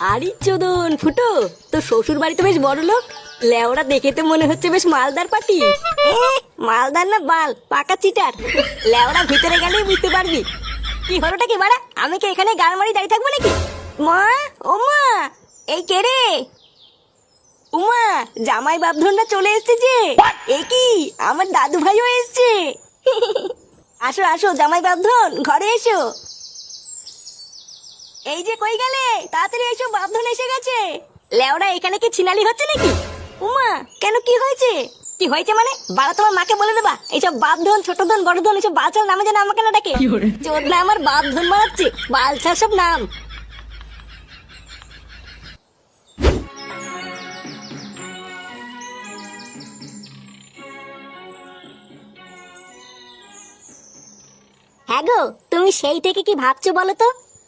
আরে চোদন, ফুটো তো শ্বশুর বাড়িতে বেশ বড় লোক। লেওরা দেখে তো মনে হচ্ছে বেশ মালদার পাটি। মালদার না বাল, পাকা চিটার। লেওরা ভিতরে গেলেই বুঝতে পারবি। কি হলোটা কি, বাড়া? আমি কি এখানে গান মারি দাঁড়িয়ে থাকব নাকি? মা, ও মা, এই কে রে? উমা, জামাই বাপধনটা চলে এসেছে যে। এ কি, আমার দাদু ভাইও এসেছে। আসো আসো, জামাই বাপধন, ঘরে এসো। এই যে কই গেলে? তাড়াতাড়ি এসো বাপধন এসে গেছে। লেওরা এখানে কি ছিনালি হচ্ছে নাকি? উমা কেন কি হয়েছে? কি হয়েছে মানে? বাবা তোমার মাকে বলে দেবা। এইসব বাপ ধন ছোট ধন বড় ধন এইসব বালছার নামে যেন আমাকে না ডাকে। চোদ না আমার বাপ ধন বাড়াচ্ছে বালছার সব নাম। হ্যাঁ গো তুমি সেই থেকে কি ভাবছ বলো তো?